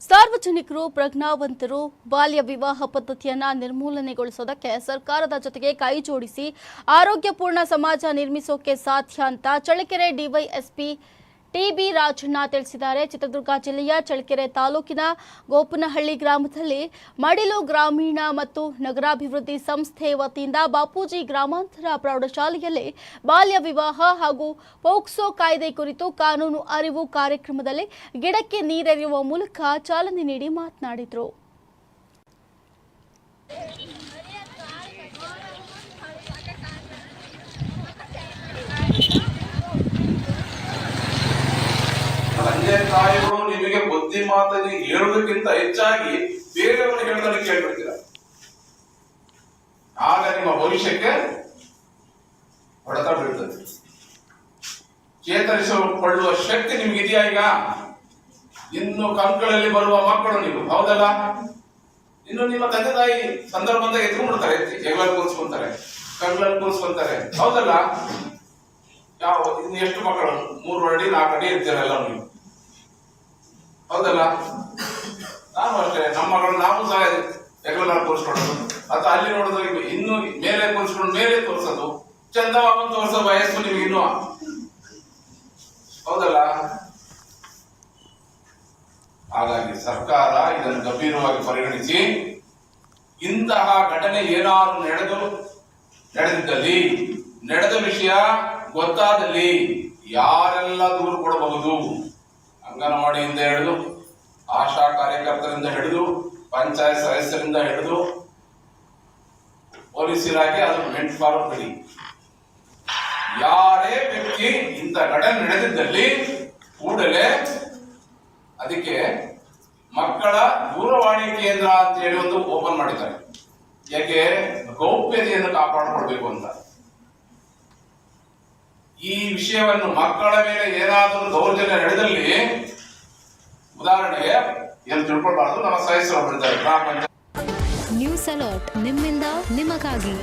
ಸಾರ್ವಜನಿಕರು, ಪ್ರಜ್ಞಾವಂತರು, ಬಾಲ್ಯ ವಿವಾಹ ಪದ್ಧತಿಯನ್ನ ನಿರ್ಮೂಲನೆಗೊಳಿಸೋದಕ್ಕೆ ಸರ್ಕಾರದ ಜೊತೆಗೆ ಕೈ ಜೋಡಿಸಿ ಆರೋಗ್ಯಪೂರ್ಣ ಸಮಾಜ ನಿರ್ಮಿಸೋಕೆ ಸಾಧ್ಯ ಅಂತ ಚಳ್ಳಕೆರೆ ಡಿವೈಎಸ್ಪಿ ಟಿಬಿ ರಾಜಣ್ಣ ತಿಳಿಸಿದ್ದಾರೆ. ಚಿತ್ರದುರ್ಗ ಜಿಲ್ಲೆಯ ಚಳ್ಳಕೆರೆ ತಾಲೂಕಿನ ಗೋಪನಹಳ್ಳಿ ಗ್ರಾಮದಲ್ಲಿ ಮಡಿಲು ಗ್ರಾಮೀಣ ಮತ್ತು ನಗರಾಭಿವೃದ್ಧಿ ಸಂಸ್ಥೆ ವತಿಯಿಂದ ಬಾಪೂಜಿ ಗ್ರಾಮಾಂತರ ಪ್ರೌಢಶಾಲೆಯಲ್ಲಿ ಬಾಲ್ಯ ವಿವಾಹ ಹಾಗೂ ಪೋಕ್ಸೋ ಕಾಯ್ದೆ ಕುರಿತು ಕಾನೂನು ಅರಿವು ಕಾರ್ಯಕ್ರಮದಲ್ಲಿ ಗಿಡಕ್ಕೆ ನೀರೆರೆಯುವ ಮೂಲಕ ಚಾಲನೆ ನೀಡಿ ಮಾತನಾಡಿದರು ತಂದೆ ತಾಯಿಗಳು ನಿಮಗೆ ಬುದ್ಧಿ ಮಾತಲ್ಲಿ ಹೇಳುವುದಕ್ಕಿಂತ ಹೆಚ್ಚಾಗಿ ಬೇರೆಯವರು ಹೇಳೋದನ್ನು ಕೇಳ್ಬಿಡ್ತೀರ? ಆಗ ನಿಮ್ಮ ಭವಿಷ್ಯಕ್ಕೆ ಹೊಡೆತ ಬೀಳ್ತದೆ. ಚೇತರಿಸಿಕೊಳ್ಳುವ ಶಕ್ತಿ ನಿಮ್ಗೆ ಇದೆಯಾ ಈಗ? ಇನ್ನು ಕಂಕಳಲ್ಲಿ ಬರುವ ಮಕ್ಕಳು ನೀವು, ಹೌದಲ್ಲ? ಇನ್ನು ನಿಮ್ಮ ತಂದೆ ತಾಯಿ ಸಂದರ್ಭ ಬಂದಾಗ ಎತ್ಕೊಂಡ್ಬಿಡ್ತಾರೆ ಹೆಗಲಲ್ಲಿ ಕೂರಿಸ್ಕೊಂತಾರೆ ಕಂಗಳಲ್ಲಿ ಕೂರಿಸ್ಕೊಂತಾರೆ, ಹೌದಲ್ಲ? ಯಾವ, ಇನ್ನು ಎಷ್ಟು ಮಕ್ಕಳು? ಮೂರು ಅಡಿ, ನಾಲ್ಕು ಅಡಿ ಇರ್ತೀರಲ್ಲ ನೀವು. ಹೌದಲ್ಲ? ನಾನು ಅಷ್ಟೇ ನಮ್ಮ ಮಗಳನ್ನು ನಾವು ಸಹ ಹೆಗಲ ಕೂರಿಸ್ಕೊಳ್ಳೋದು. ಅಥವಾ ಅಲ್ಲಿ ನೋಡಿದ್ರೆ ಇನ್ನು ಮೇಲೆ ಕೂರಿಸ್ಕೊಂಡು ಮೇಲೆ ತೋರಿಸೋದು. ಚಂದವಾಗಿ ತೋರಿಸೋ ವಯಸ್ಸು ನಿಮ್ಗೆ ಇನ್ನು. ಹೌದಲ್ಲ? ಹಾಗಾಗಿ ಸರ್ಕಾರ ಇದನ್ನು ಗಂಭೀರವಾಗಿ ಪರಿಗಣಿಸಿ, ಇಂತಹ ಘಟನೆ ಏನಾದ್ರು ನಡೆದು, ನಡೆದಿದ್ದಲ್ಲಿ, ನಡೆದ ವಿಷಯ ಗೊತ್ತಾದಲ್ಲಿ ಯಾರೆಲ್ಲ ದೂರು ಕೊಡಬಹುದು? ಅಂಗನವಾಡಿಯಿಂದ ಹಿಡಿದು ಆಶಾ ಕಾರ್ಯಕರ್ತರಿಂದ ಹಿಡಿದು, ಪಂಚಾಯತ್ ಸದಸ್ಯರಿಂದ ಹಿಡಿದು, ಪೊಲೀಸ್ ಇಲಾಖೆ ಅದು ಮೆಂಟ್ ಫಾರ್ಮ್ ಬಿಡಿ. ಯಾರೇ ವ್ಯಕ್ತಿ ಇಂಥ ಘಟನೆ ನಡೆದಿದ್ದಲ್ಲಿ ಕೂಡಲೇ ಅದಕ್ಕೆ ಮಕ್ಕಳ ದೂರವಾಣಿ ಕೇಂದ್ರ ಅಂತ ಹೇಳಿ ಒಂದು ಓಪನ್ ಮಾಡಿದ್ದಾರೆ. ಯಾಕೆ? ಗೌಪ್ಯತೆಯನ್ನು ಕಾಪಾಡಿಕೊಳ್ಬೇಕು ಅಂತ. ಈ ವಿಷಯವನ್ನು ಮಕ್ಕಳ ಮೇಲೆ ಏನಾದರೂ ದೌರ್ಜನ್ಯ ನಡೆದಲ್ಲಿ, ಉದಾಹರಣೆಗೆ ಏನು ತಿಳ್ಕೊಳ್ಬಾರ್ದು, ನಮ್ಮ ಸಹಿಸಲು ನ್ಯೂಸ್ ಅಲರ್ಟ್ ನಿಮ್ಮಿಂದ ನಿಮಗಾಗಿ.